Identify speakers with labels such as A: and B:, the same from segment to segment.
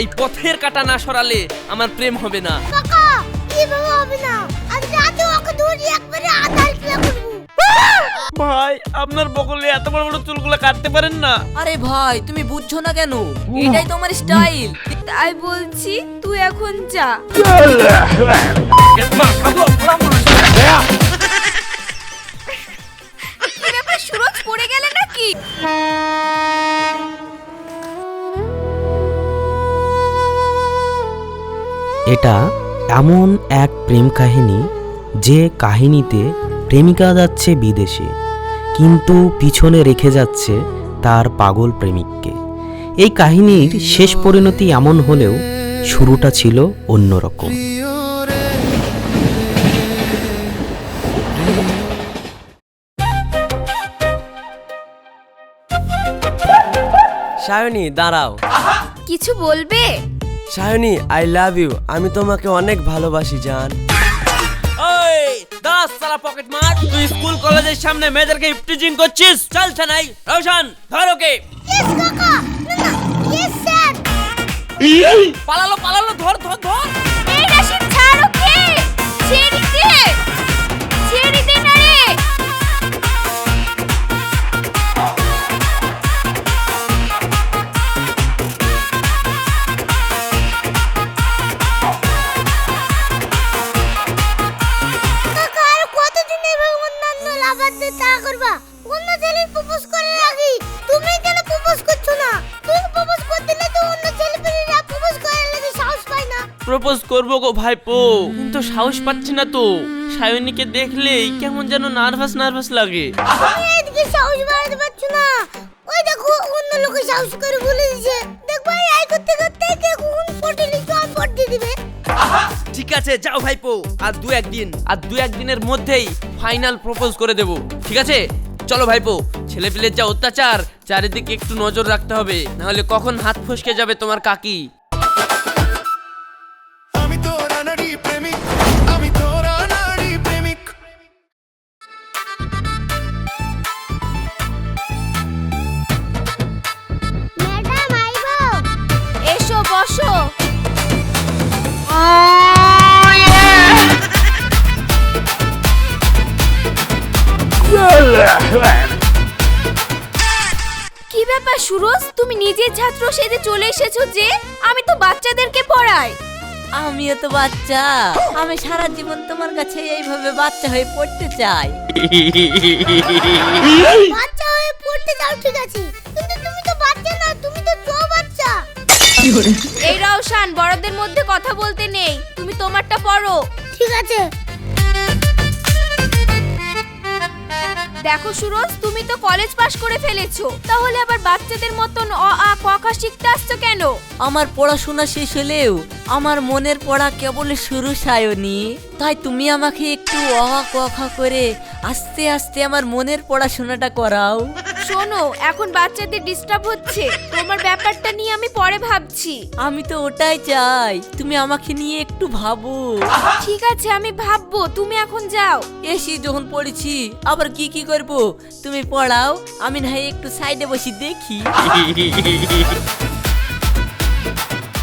A: এই পথের কাটা না সরালে আমার প্রেম হবে না।
B: কাকা এভাবে হবে না। আজ রাতে ওকে ধরে একবারে আধার কিলা করব।
A: ভাই আপনার বগলে এত বড় বড় চুলগুলো কাটতে পারেন না।
C: আরে ভাই তুমি বুঝছ না কেন? এটাই তোমার স্টাইল।
D: তাই বলছি তুই এখন যা।
E: এটা এমন এক প্রেম কাহিনী যে কাহিনীতে প্রেমিকা যাচ্ছে বিদেশে কিন্তু পিছনে রেখে যাচ্ছে তার পাগল প্রেমিককে। এই কাহিনীর শেষ পরিণতি এমন হলেও শুরুটা ছিল অন্যরকম।
F: সায়নী দাঁড়াও।
D: কিছু বলবে?
F: সায়নী আই লাভ ইউ আমি তোমাকে অনেক ভালোবাসি জান।
A: ওই দাস সারা পকেট মার তুই স্কুল কলেজের সামনে মেয়েদেরকে ইপটিজিং করছিস। চলছে নাই রোশন ধর ওকে। পালালো পালালো ধর ধর ধর।
D: এই রাশি ছাড় ওকে ছেড়ে দে। ছেড়ে
B: লাভারদের করবা? অন্য ছেলে প্রপোজ করার আগে তুমি কেন প্রপোজ করছ না? তুমি প্রপোজ করতে না তো অন্য ছেলেপেলেরা প্রপোজ করার লাগে সাহস পায় না।
A: প্রপোজ করব গো ভাইপো। কিন্তু সাহস পাচ্ছি না তো। সায়নীকে দেখলেই কেমন যেন নার্ভাস নার্ভাস লাগে।
B: তুমি এদিকে সাহস বাড়াতে পারছ না। ওই দেখো অন্য লোকে সাহস করে বলে দিছে
A: ঠিক আছে, যাও ভাইপো। আর দু একদিন, আর দু একদিনের মধ্যেই ফাইনাল প্রপোজ করে দেব, ঠিক আছে? চলো ভাইপো, ছেলেপিলের যা অত্যাচার, চারিদিকে একটু নজর রাখতে হবে, নাহলে কখন হাত ফসকে যাবে তোমার কাকি?
D: তুমি নিজের ছাত্র সেজে চলে এসেছ যে আমি তো বাচ্চাদেরকে পড়াই।
C: আমিও তো বাচ্চা। আমি সারা জীবন তোমার কাছে এইভাবে বাচ্চা হয়ে পড়তে চাই।
B: বাচ্চা হয়ে পড়তে যাও ঠিক আছে। কিন্তু তুমি তো বাচ্চা না তুমি তো জো বাচ্চা।
D: এই রওশান বড়দের মধ্যে কথা বলতে নেই। তুমি তোমারটা পড়ো।
B: ঠিক আছে।
D: দেখো সুরজ, তুমি তো কলেজ পাশ করে ফেলেছো। তাহলে আবার বাচ্চাদের মতন অ, আ, ক, খ শিখতে আসছো কেন?
C: আমার পড়াশোনা শেষ হলেও আমার মনের পড়া কেবল শুরু সায়নি তাই তুমি আমাকে একটু অ, ক কখা করে আস্তে আস্তে আমার মনের পড়াশোনাটা করাও।
D: শোনো এখন বাচ্চাদের ডিস্টার্ব হচ্ছে। তোমার ব্যাপারটা নিয়ে আমি পরে ভাবছি।
C: আমি তো ওটাই চাই তুমি আমাকে নিয়ে একটু ভাবো।
D: ঠিক আছে আমি ভাববো তুমি এখন যাও।
C: এসি যখন পড়েছি আবার কি কি করব? তুমি পড়াও আমি না হয় একটু সাইডে বসে দেখি।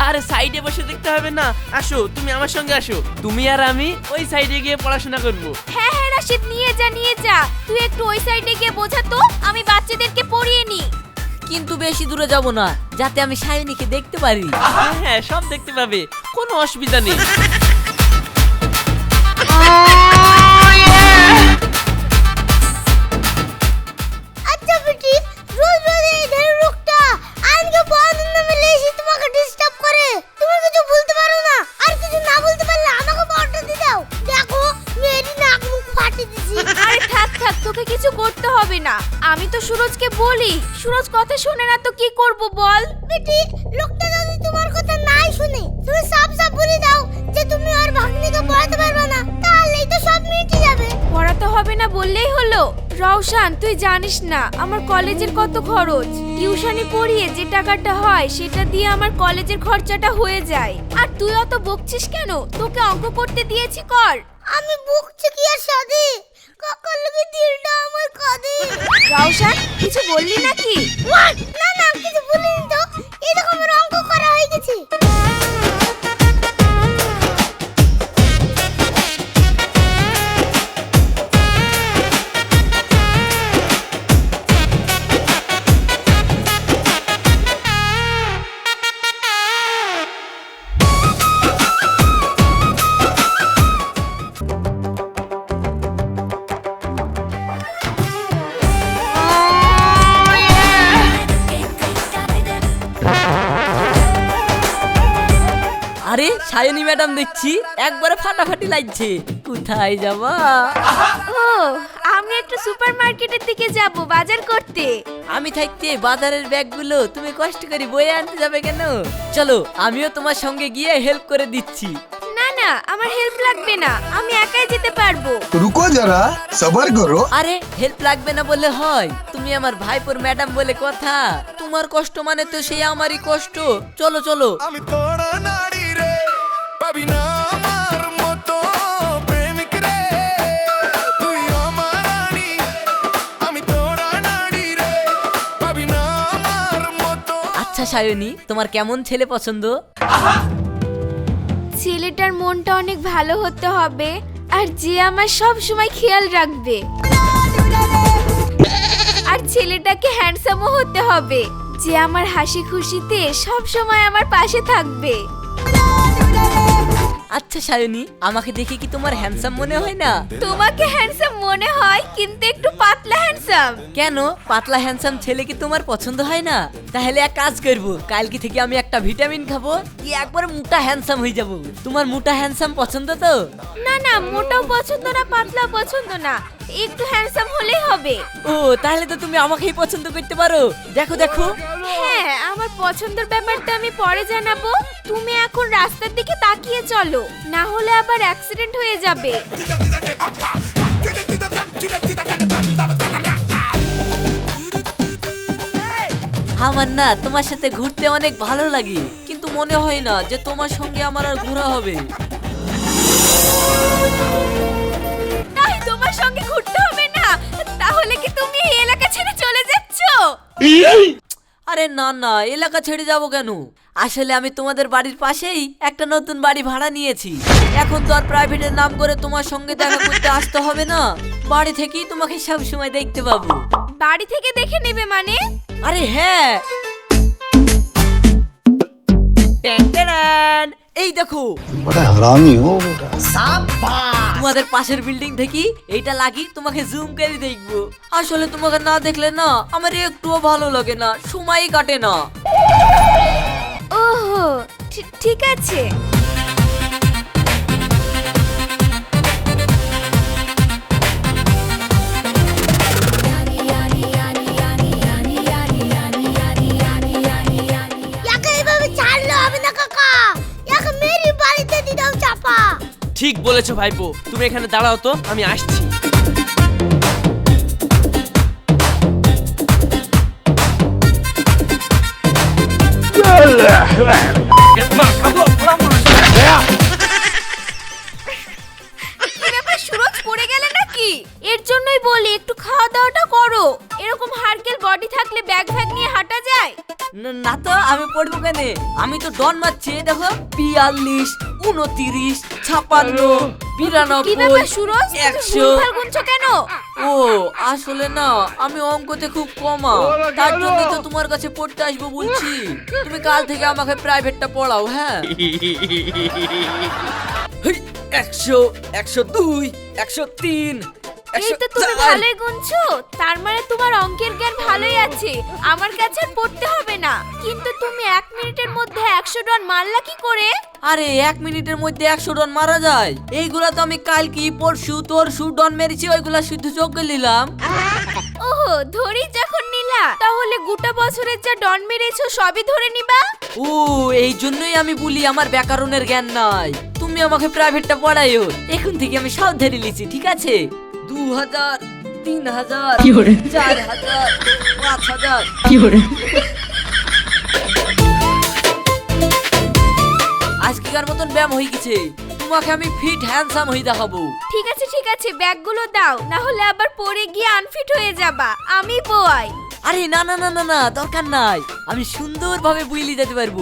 A: আরে সাইডে বসে দেখতে হবে না। আসো তুমি আমার সঙ্গে আসো। তুমি আর আমি ওই সাইডে গিয়ে পড়াশোনা করব।
D: হ্যাঁ হ্যাঁ রাশিদ নিয়ে যা নিয়ে যা। তুই একটু ওই সাইডে গিয়ে বোঝা তো আমি বাচ্চাদেরকে পড়িয়ে নি।
C: কিন্তু বেশি দূরে যাব না যাতে আমি সায়নীকে দেখতে পারি।
A: হ্যাঁ হ্যাঁ সব দেখতে পাবে। কোনো অসুবিধা নেই।
D: করতে হবে না। আমি তো সুরজকে বলি সুরজ কথা শোনে না তো কি করব বল?
B: বেটি লোকটা যদি তোমার কথা নাই শুনে তুমি সাফ সাফ বলে দাও যে তুমি আর ভাগ্নিকে পড়াতে পারবে না তাহলেই তো সব মিটে যাবে।
D: পড়াতে হবে না বললেই হলো। রওশান তুই জানিস না আমার কলেজের কত খরচ? টিউশনি পড়িয়ে যে টাকাটা হয় সেটা দিয়ে আমার কলেজের খরচাটা হয়ে যায়। আর তুই অত বকছিস কেন? তোকে অঙ্ক করতে দিয়েছি কর।
B: আমি বুক কি আর সাদে কাকার লগে দিলটা আমার কাঁদে
D: রাউশান কিছু বললি নাকি?
B: না না কিছু বলিনি তো। এরকম অঙ্ক করা হয়ে গেছে।
C: সায়নি ম্যাডাম দেখছি একবারে ফাটাফাটি লাগছে। কোথায় যাবা?
D: ও আমি একটু সুপারমার্কেটের দিকে যাব বাজার করতে।
C: আমি থাকতে বাজারের ব্যাগগুলো তুমি কষ্ট করে বয়ে আনতে যাবে কেন? চলো আমিও তোমার সঙ্গে গিয়ে হেল্প করে দিচ্ছি।
D: না না আমার হেল্প লাগবে না আমি একাই যেতে পারব।
G: রুকো যারা সবার করো।
C: আরে হেল্প লাগবে না বলে হয় তুমি আমার ভাইপোর ম্যাডাম বলে কথা। তোমার কষ্ট মানে তো সেই আমারই কষ্ট। চলো চলো।
H: আমি তোড়া না পাবি না আমার মতো প্রেমিক রে। তুই আমার রানী আমি তোরা নারী রে। পাবি না আমার মতো।
C: আচ্ছা সায়নী তোমার কেমন ছেলে পছন্দ?
D: ছেলেটার মনটা অনেক ভালো হতে হবে আর যে আমার সব সময় খেয়াল রাখবে। আর ছেলেটাকে হ্যান্ডসামও হতে হবে যে আমার হাসি খুশিতে সব সময় আমার পাশে থাকবে।
C: আচ্ছা সায়নী আমাকে দেখে কি তোমার হ্যান্ডসাম মনে হয় না?
D: তোমাকে হ্যান্ডসাম মনে হয় কিন্তু একটু পাতলা হ্যান্ডসাম
C: কেন? পাতলা হ্যান্ডসাম ছেলে কি তোমার পছন্দ হয় না? তাহলে এক কাজ করব কালকে থেকে আমি একটা ভিটামিন খাব কি একবার মোটা হ্যান্ডসাম হয়ে যাব। তোমার মোটা হ্যান্ডসাম পছন্দ তো?
D: না না মোটাও পছন্দ না পাতলা পছন্দ না। একটু হ্যান্ডসাম হলেই হবে।
C: ও তাহলে তো তুমি আমাকেই পছন্দ করতে পারো। দেখো দেখো।
D: হ্যাঁ আমার পছন্দের ব্যাপারটা আমি পরে জানাব। তুমি এখন রাস্তার দিকে তাকিয়ে চলো না হলে আবার অ্যাক্সিডেন্ট হয়ে যাবে।
C: আমার না তোমার সাথে ঘুরতে অনেক ভালো লাগে কিন্তু মনে হয় না যে তোমার সঙ্গে আমার আর ঘোরা হবে।
D: তুমি এই এলাকা ছেড়ে চলে যাচ্ছ?
C: আরে না না এলাকা ছেড়ে যাব কেন? আসলে আমি তোমাদের বাড়ির পাশেই একটা নতুন বাড়ি ভাড়া নিয়েছি। এখন তো আর প্রাইভেটের নাম করে তোমার সঙ্গে দেখা করতে আসতে হবে না। বাড়ি থেকেই তোমাকে সব সময় দেখতে পাবো।
D: বাড়ি থেকে দেখে নেবে মানে?
C: আরে হ্যাঁ। এই দেখো। তোমাদের পাশের বিল্ডিং থেকে এইটা লাগি তোমাকে জুম করে দেখব। আসলে তোমাকে না দেখলে না আমার একটুও ভালো লাগে না সময় কাটে না।
D: ওহো ঠিক আছে।
A: ঠিক বলেছ ভাইপো। তুমি এখানে দাঁড়াও তো, আমি আসছি।
D: কি এর জন্যই বলি, একটু খাওয়া
C: তো আমি পড়ব কেন? আমি তো ডন মারছি দেখো বিয়াল্লিশ উনতিরিশ ছাপান্ন বিরানব্বই একশো।
D: কেন?
C: ও আসলে না আমি অঙ্কতে খুব কমা। তার জন্য তো তোমার কাছে পড়তে আসব বলছি। তুমি কাল থেকে আমাকে প্রাইভেটটা পড়াও হ্যাঁ? একশো একশো দুই একশো তিন
D: এই তো তুমি। ভালোই গুনছো। তার মানে তোমার অঙ্কের জ্ঞান ভালোই আছে। আমার কাছে আর পড়তে হবে না। কিন্তু তুমি এক মিনিটের মধ্যে একশো ডন মারলা কি করে?
C: আরে এক মিনিটের মধ্যে একশো ডন মারা যায়। এইগুলা তো আমি কাল কি পরশু তরশু ডন মেরেছি ওইগুলা শুধু চোখে নিলাম।
D: ওহো ধরি যখন নিলা। তাহলে গোটা বছরের যা ডন মেরেছো সবই ধরে নিবা?
C: ও এই জন্যই আমি বলি আমার ব্যাকরণের জ্ঞান নাই। তুমি আমাকে প্রাইভেটটা পড়াইও। এখন থেকে আমি সব ধরে লিছি ঠিক আছে? হাজার তিন হাজার চার হাজার পাঁচ হাজার আজকেকার মতন ব্যায়াম হয়ে গেছে। তোমাকে আমি ফিট হ্যান্ডসাম হয়ে দেখাবো।
D: ঠিক আছে ঠিক আছে ব্যাগগুলো দাও না হলে আবার পরে গিয়ে আনফিট হয়ে যাবা। আমি বই
C: আরে না না না না না দরকার নাই। আমি সুন্দরভাবে বুইলি যেতে পারব।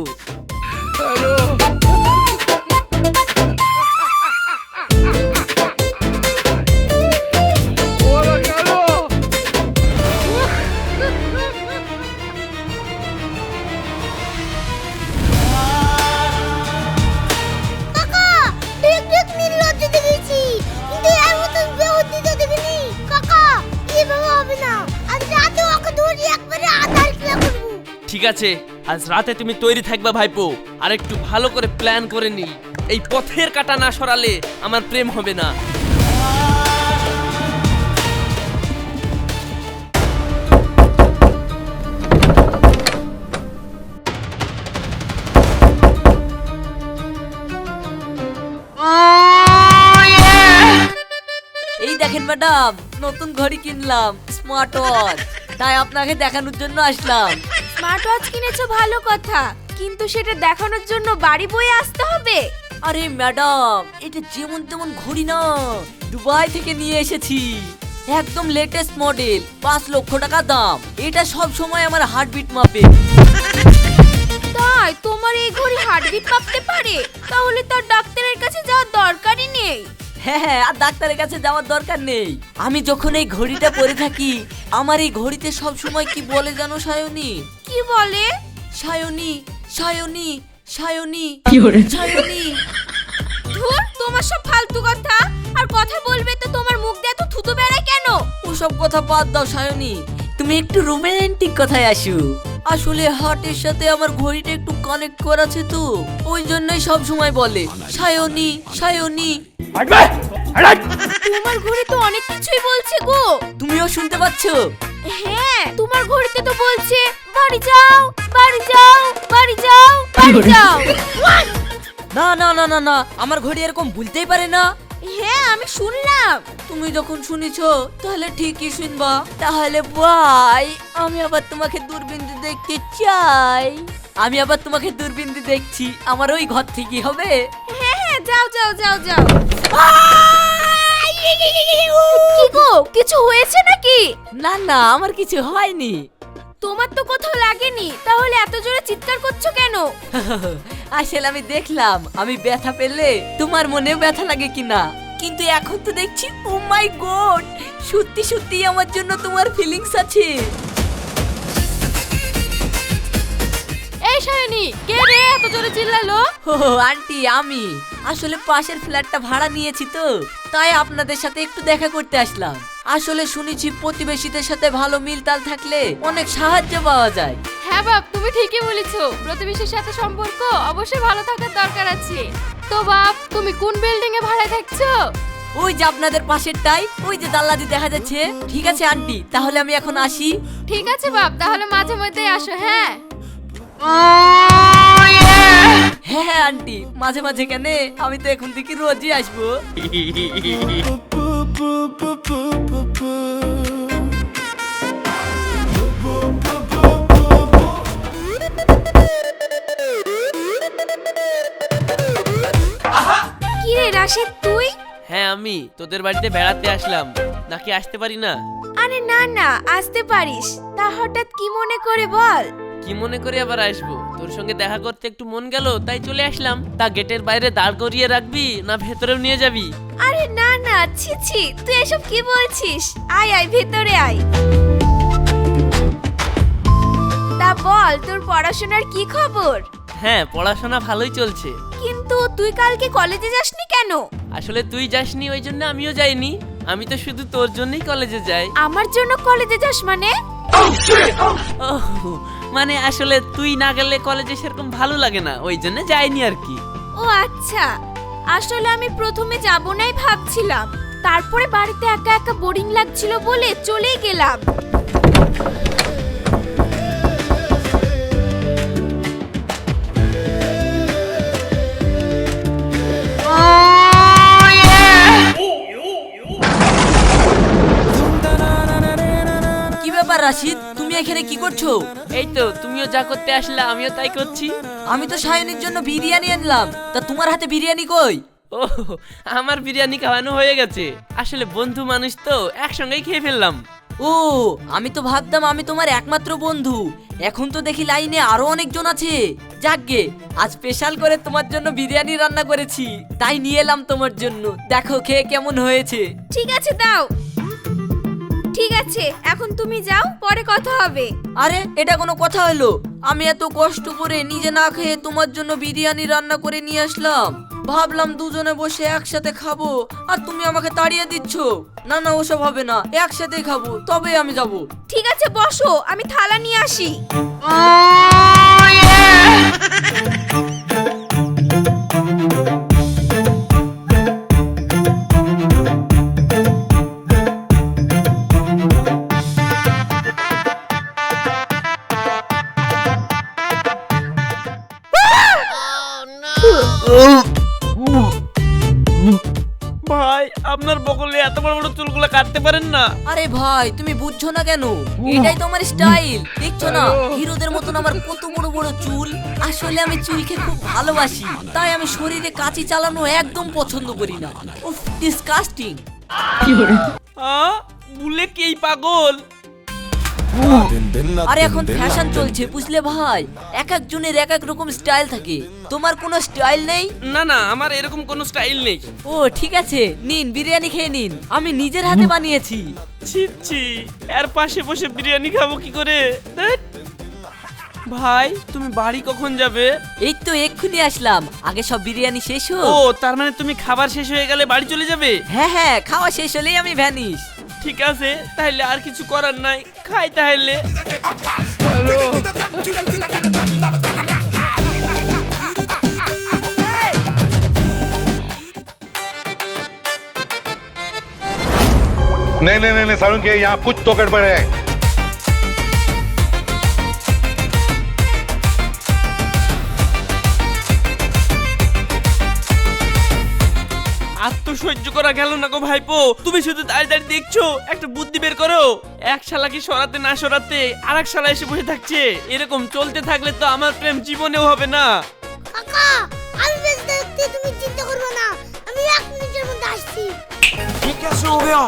B: ঠিক
A: আছে, আজ রাতে তুমি তৈরি থাকবে ভাইপো, আর একটু ভালো করে প্ল্যান করে নি এই পথের কাটা না সরালে আমার প্রেম হবে না।
C: এই দেখেন ম্যাডাম, নতুন ঘড়ি কিনলাম স্মার্ট ওয়াচ তাই আপনাকে দেখানোর জন্য আসলাম।
D: স্মার্ট ওয়াচ কিনেছো ভালো কথা কিন্তু সেটা দেখানোর জন্য বাড়ি বয়ে আসতে হবে।
C: আরে ম্যাডাম এটা যেমন তেমন ঘড়ি না দুবাই থেকে নিয়ে এসেছি। একদম লেটেস্ট মডেল পাঁচ লক্ষ টাকা দাম। এটা সব সময় আমার হার্টবিট মাপে।
D: তাই তোমার এই ঘড়ি হার্টবিট মাপতে পারে তাহলে তার ডাক্তারের কাছে যাওয়ার দরকারই নেই।
C: হ্যাঁ হ্যাঁ আর ডাক্তারের কাছে যাওয়ার দরকার নেই। আমি যখন এই ঘড়িটা পরে থাকি আমার এই ঘড়িতে সব সময় কি বলে জানো সায়নী?
D: কি বলে?
C: সায়নী সায়নী সায়নী সায়নী।
D: ধুর তোমার সব ফালতু কথা। আর কথা বলবে তো তোমার মুখ দিয়ে এত থুতু বেড়ায় কেন?
C: ওসব কথা বাদ দাও সায়নী। তুমি একটু রোমান্টিক কথায় আসো। আসলে হার্টের সাথে আমার ঘড়িটা একটু কানেক্ট করা আছে তো ওই জন্যই সব সময় বলে সায়নি সায়নি।
D: তোমার ঘড়ি তো অনেক কিছুই বলছে গো।
C: তুমিও শুনতে পাচ্ছ?
D: হ্যাঁ তোমার ঘড়িতে তো বলছে বাড়ি যাও বাড়ি যাও বাড়ি যাও বাড়ি যাও।
C: না না না না না আমার ঘড়ি এরকম ভুলতেই পারে না।
D: হ্যাঁ আমি শুনলাম।
C: তুমি যখন শুনেছো তাহলে ঠিকই শুনবা। তাহলে বাই আমি আবার তোমাকে দূরবিন্দু দেখতে চাই। আমি আবার তোমাকে দূরবিন্দু দেখছি। আমার ওই ঘর থেকে হবে।
D: হ্যাঁ হ্যাঁ যাও যাও যাও যাও। কি গো কিছু হয়েছে নাকি?
C: না না আমার কিছু হয়নি।
D: তোমার তো কোথাও লাগেনি। তাহলে এত জোরে চিৎকার করছ কেন?
C: আসলে আমি দেখলাম আমি ব্যথা পেলে তোমার মনেও ব্যথা লাগে কিনা। কিন্তু এখন তো দেখছি ও মাই গড সত্যি সত্যি আমার জন্য তোমার ফিলিংস আছে।
D: এই শায়নি কে রে এত জোরে চিল্লালো?
C: ও আন্টি আমি। আসলে পাশের ফ্ল্যাটটা ভাড়া নিয়েছি তো তাই আপনাদের সাথে একটু দেখা করতে আসলাম। আসলে শুনেছি প্রতিবেশীদের সাথে ভালো মিলতাল থাকলে অনেক সাহায্য পাওয়া যায়।
D: হ্যাঁ বাপ তুমি ঠিকই বলেছ। প্রতিবেশীর সাথে সম্পর্ক অবশ্যই ভালো থাকার দরকার আছে। তো বাপ তুমি কোন বিল্ডিং এ ভাড়া থাকছো?
C: ওই যে আপনাদের পাশের পাশেরটাই ওই যে দাল্লাদি দেখা যাচ্ছে। ঠিক আছে আন্টি তাহলে আমি এখন আসি।
D: ঠিক আছে বাপ তাহলে মাঝে মধ্যে আসো হ্যাঁ।
C: হ্যাঁ হ্যাঁ আন্টি। মাঝে মাঝে কেন? আমি তো এখন থেকে রোজই আসব।
D: কি রে রাশেদ তুই?
A: হ্যাঁ আমি। তোদের বাড়িতে বেড়াতে আসলাম। নাকি আসতে পারি না?
D: আরে না না আসতে পারিস। তা হঠাৎ কি মনে করে বল?
A: কি মনে করে আবার আসব? তোর সঙ্গে দেখা করতে একটু মন গেল তাই চলে আসলাম। তা গেটের বাইরে দাঁড় করিয়ে রাখবি না ভেতরেও নিয়ে যাবি?
D: আরে না না ছি ছি তুই এসব কি বলছিস? আয় আয় ভেতরে আয়। তা বল তোর পড়াশোনার কি খবর?
A: হ্যাঁ পড়াশোনা ভালোই চলছে।
D: কিন্তু তুই কালকে কলেজে যাসনি কেন?
A: আসলে তুই যাসনি ওই জন্য আমিও যাইনি। আমি তো শুধু তোর জন্যই কলেজে যাই।
D: আমার জন্য কলেজে যাস মানে?
A: মানে আসলে তুই না গেলে কলেজে সেরকম ভালো লাগে না ওই জন্য যাইনি আর কি।
D: ও আচ্ছা আসলে আমি প্রথমে যাব নাই ভাবছিলাম তারপরে বাড়িতে একা একা বোরিং লাগছিল বলে চলেই গেলাম।
C: কি ব্যাপার রাশিদ? এখানে কি করছ?
A: এই তো তুমিও যা করতে আসলে আমিও তাই করছি।
C: আমি তো সায়নের জন্য বিরিয়ানি আনলাম। তা তোমার হাতে বিরিয়ানি কই?
A: ও আমার বিরিয়ানি খাওয়ানো হয়ে গেছে। আসলে বন্ধু মানুষ তো একসঙ্গেই খেয়ে ফেললাম।
C: ও আমি তো ভাবতাম আমি তোমার একমাত্র বন্ধু। এখন তো দেখি লাইনে আরও অনেকজন আছে। যাকগে আজ স্পেশাল করে তোমার জন্য বিরিয়ানি রান্না করেছি। তাই নিয়ে এলাম তোমার জন্য। দেখো খেয়ে কেমন হয়েছে।
D: ঠিক আছে দাও। ঠিক আছে এখন তুমি যাও পরে কথা হবে।
C: আরে এটা কোনো কথা হলো? আমি এত কষ্ট করে নিজে না খেয়ে তোমার জন্য বিরিয়ানি রান্না করে নিয়ে আসলাম। ভাবলাম দুজনে বসে একসাথে খাব আর তুমি আমাকে তাড়িয়ে দিচ্ছ। না না ওসব হবে না একসাথেই খাব তবে আমি যাব।
D: ঠিক আছে বসো আমি থালা নিয়ে আসি।
A: আপনার বকলে এত বড় বড় চুলগুলো কাটতে পারেন না।
C: আরে ভাই তুমি বুঝছ না কেন? এটাই তোমার স্টাইল। দেখছ না? হিরোদের মতন আমার কত বড় বড় চুল। আসলে আমি চুলকে খুব ভালোবাসি। তাই আমি শরীরে কাঁচি চালানো একদম পছন্দ করি না। উফ ডিসকাস্টিং
A: আ? বুলে কি পাগল?
C: আরে এখন ফ্যাশন চলছে বুঝলে ভাই? এক একজনের এক এক রকম স্টাইল থাকে। তোমার কোনো স্টাইল নেই?
A: না না আমার এরকম কোনো স্টাইল নেই।
C: ও ঠিক আছে। নিন বিরিয়ানি খেয়ে নিন। আমি নিজের হাতে বানিয়েছি।
A: ছি ছি এর পাশে বসে বিরিয়ানি খাব কি করে? ধ্যাৎ। ভাই তুমি বাড়ি কখন যাবে?
C: এই তো এক্ষুনি আসলাম। আগে সব বিরিয়ানি শেষ
A: ও
C: হোক
A: তার মানে তুমি খাবার শেষ হয়ে গেলে বাড়ি চলে যাবে?
C: হ্যাঁ হ্যাঁ খাওয়া শেষ হলেই আমি ভ্যানিশ।
A: ঠিক আছে তাহলে আর কিছু করার নাই খাই তাহলে
I: नहीं नहीं नहीं नहीं सारुण के यहाँ कुछ तो गड़बड़ है
A: সহ্য করা গেল না গো ভাইপো। তুমি শুধু দাঁড়িয়ে দাঁড়িয়ে দেখছ একটা বুদ্ধি বের করো। এক শালাকে সরাতে না সরাতে আর এক শালা এসে বসে থাকছে। এরকম চলতে থাকলে তো আমার প্রেম জীবনেও হবে না।
B: কাকা আমি বেশ দেখতে তুমি চিন্তা করবে না। আমি এক মিনিটের মধ্যে আসছি। ঠিক
A: কাকা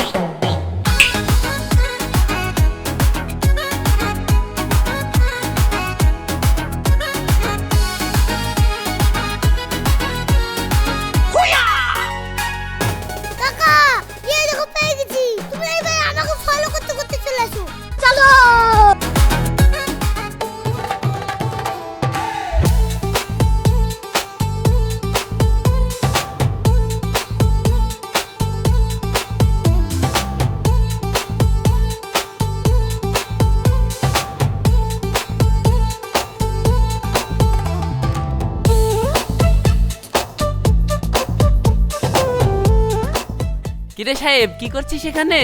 A: সাহেব কি করছিস সেখানে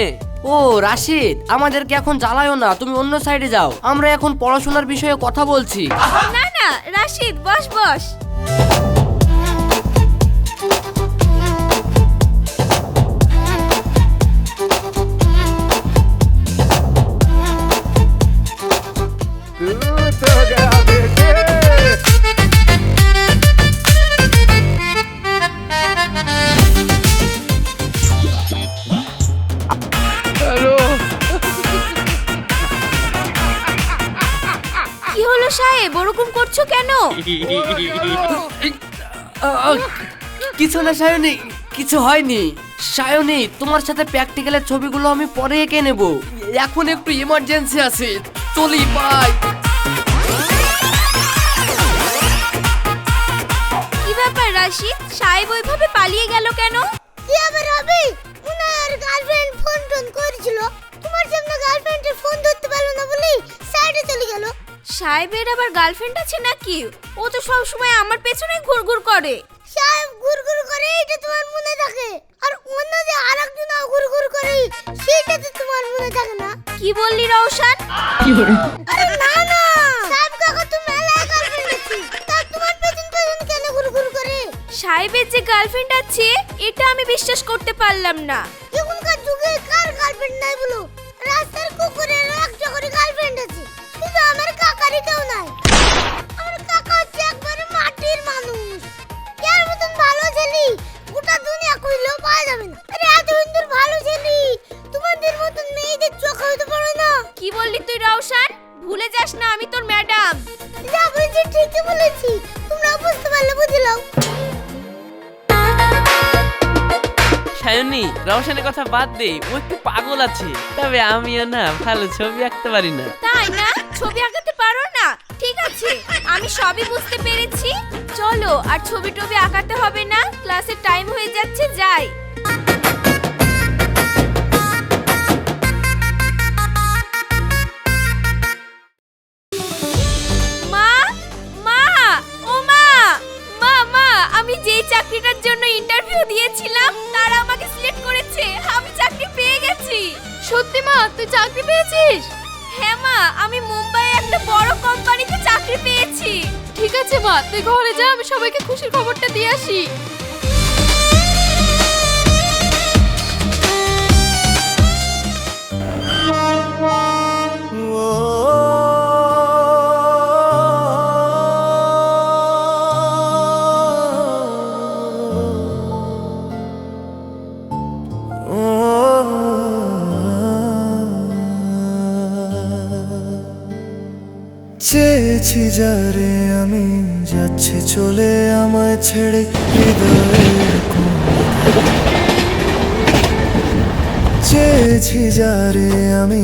J: ও রাশিদ আমাদেরকে এখন জ্বালায়ও না তুমি অন্য সাইডে যাও। আমরা এখন পড়াশোনার বিষয়ে কথা বলছি।
D: না না রাশিদ বস বস। কি
J: কিছু না সায়নি কিছু হয়নি। সায়নি তোমার সাথে প্র্যাকটিক্যালের ছবিগুলো আমি পরে এঁকে নেব। এখন একটু ইমার্জেন্সি আছে। চলি বাই
D: কি ব্যাপার রাশিদ সাহেব ওইভাবে পালিয়ে গেল কেন?
B: কি আবার হবে উনার গার্লফ্রেন্ড ফোন টোন করেছিল। তোমার সামনে গার্লফ্রেন্ডের ফোন ধরতে পারল না বলেই সাইডে চলে গেল।
D: সাহেবের আবার গার্লফ্রেন্ড আছে নাকি? ও তো সব সময় আমার পেছনে ঘুরঘুর করে।
B: সাহেব ঘুরঘুর করে এটা তোমার মনে থাকে। আর অন্য যে আরেকজন ঘুরঘুর করে সেটা তো তোমার মনে থাকে না?
D: কি বললি রওশন?
B: আরে না না। সাহেব কাকা তো মেলায় গার্লফ্রেন্ড আছে। তা তোমার পেছন পেছন কেন ঘুরঘুর করে?
D: সাহেবের যে গার্লফ্রেন্ড আছে এটা আমি বিশ্বাস করতে পারলাম না।
B: এখনকার যুগে কার গার্লফ্রেন্ড নাই বলো? রাস্তার কুকুরের একটা করে গার্লফ্রেন্ড আছে। কিন্তু আমার কাকারই কেউ নাই। আমার কাকা হচ্ছে একবারে মাটির মানুষ। গোটা দুনিয়া কইলেও পাওয়া যাবে না। আরে এত সুন্দর ভালো ছেলে। তোমাদের মতন মেয়েদের চোখে হইতে পারে না।
D: কি বললি তুই রওশন ভুলে যাস না আমি তোর ম্যাডাম।
B: যা বলেছি ঠিকই বলেছি। তোমরা বুঝতে পারলে বুঝলাম।
A: সায়নী রওশনের কথা বাদ দে ও একটু পাগল আছে। তবে আমিও না ভালো ছবি আঁকতে পারি না।
D: তাই না? ছবি আঁকাতে পারো না? ঠিক আছে, আমি সবই বুঝতে পেরেছি। চলো, আর ছবি টবি আঁকাতে হবে না, ক্লাসের টাইম হয়ে যাচ্ছে, যাই। মা মা, ও মা আমি যেই চাকরিটার জন্য ইন্টারভিউ দিয়েছিলাম, তারা আমাকে সিলেক্ট করেছে, আমি চাকরি পেয়ে গেছি। সত্যি মা, তুই চাকরি পেয়েছিস? হ্যাঁ মা, আমি মুম্বাইয়ে একটা বড় কোম্পানিতে চাকরি পেয়েছি। ঠিক আছে মা, তুই ঘরে যা, আমি সবাইকে খুশির খবরটা দিয়ে আসি।
H: যারে আমি যাচ্ছে চলে আমায় ছেড়ে হৃদয়ের। চেয়েছি যারে আমি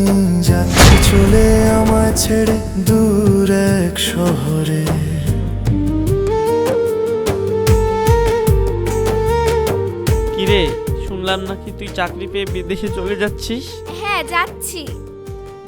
H: যাচ্ছি চলে আমায় ছেড়ে দূর এক শহরে।
A: কিরে শুনলাম নাকি তুই চাকরি পেয়ে বিদেশে চলে যাচ্ছিস?
D: হ্যাঁ যাচ্ছি।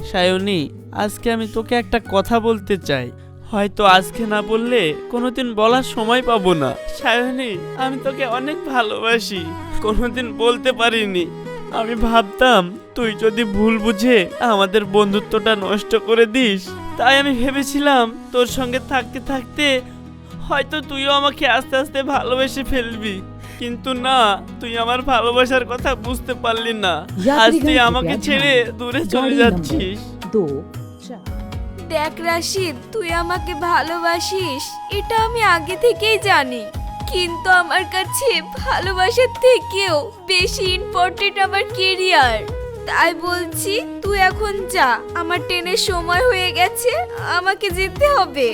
A: সায়নী আজকে আমি তোকে একটা কথা বলতে চাই। হয়তো আজকে না বললে কোনোদিন বলার সময় পাবো না। সায়নী আমি তোকে অনেক ভালোবাসি। কোনোদিন বলতে পারিনি। আমি ভাবতাম তুই যদি ভুল বুঝে আমাদের বন্ধুত্বটা নষ্ট করে দিস। তাই আমি ভেবেছিলাম তোর সঙ্গে থাকতে থাকতে হয়তো তুইও আমাকে আস্তে আস্তে ভালোবেসে ফেলবি। কিন্তু না তুই আমার ভালোবাসার কথা বুঝতে পারলি না। আজ তুই আমাকে ছেড়ে দূরে চলে যাচ্ছিস।
D: দেখ রাশিদ, তুই আমাকে ভালোবাসিস, এটা আমি আগে থেকেই জানি। কিন্তু আমার কাছে ভালোবাসার থেকেও বেশি ইম্পর্টেন্ট আমার কেরিয়ার তাই বলছি, তুই এখন যা, আমার ট্রেনের সময় হয়ে গেছে, আমাকে যেতে হবে।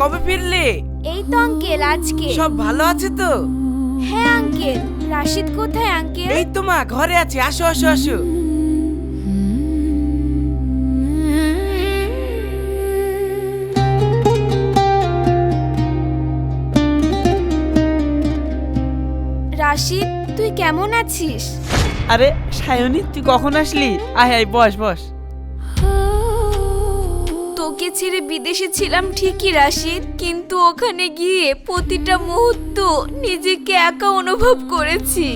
K: কবে ফিরলে?
D: এই তো আঙ্কেল আজকে।
K: সব ভালো আছে তো?
D: হ্যাঁ আঙ্কেল। রাশিদ কোথায় আঙ্কেল?
K: এই তো মা ঘরে আছে। আসো আসো আসো।
D: রাশিদ তুই কেমন আছিস?
A: আরে সায়নী তুই কখন আসলি? আয় আয় বস বস।
D: ছেড়ে বিদেশে ছিলাম ঠিকই রাশিদ কিন্তু ওখানে গিয়ে প্রতিটা মুহূর্ত নিজেকে একা অনুভব করেছি।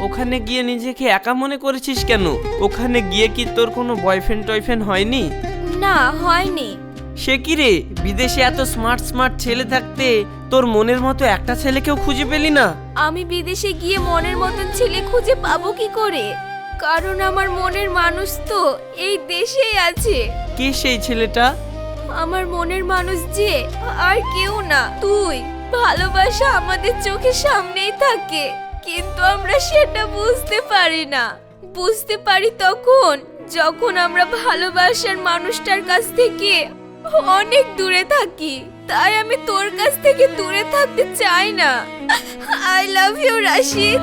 K: ওখানে গিয়ে নিজেকে একা মনে করেছিস কেন? ওখানে গিয়ে কি তোর কোনো বয়ফ্রেন্ড টয়ফ্রেন্ড হয়নি?
D: না হয়নি।
K: সে কি রে? বিদেশে এত স্মার্ট স্মার্ট ছেলে থাকতে তোর মনের মতো একটা ছেলেকেও খুঁজে পেলি না?
D: আমি বিদেশে গিয়ে মনের মতন ছেলে খুঁজে পাবো কি করে? কারণ আমার মনের মানুষ তো এই দেশেই আছে।
K: কে সেই ছেলেটা?
D: আমার মনের মানুষ যে আর কেউ না। তুই ভালোবাসা আমাদের চোখের সামনেই থাকে, কিন্তু আমরা সেটা বুঝতে পারি না। বুঝতে পারি তখন যখন আমরা ভালোবাসার মানুষটার কাছ থেকে অনেক দূরে থাকি, তাই আমি তোর কাছ থেকে দূরে থাকতে চাই না। I love you Rashid.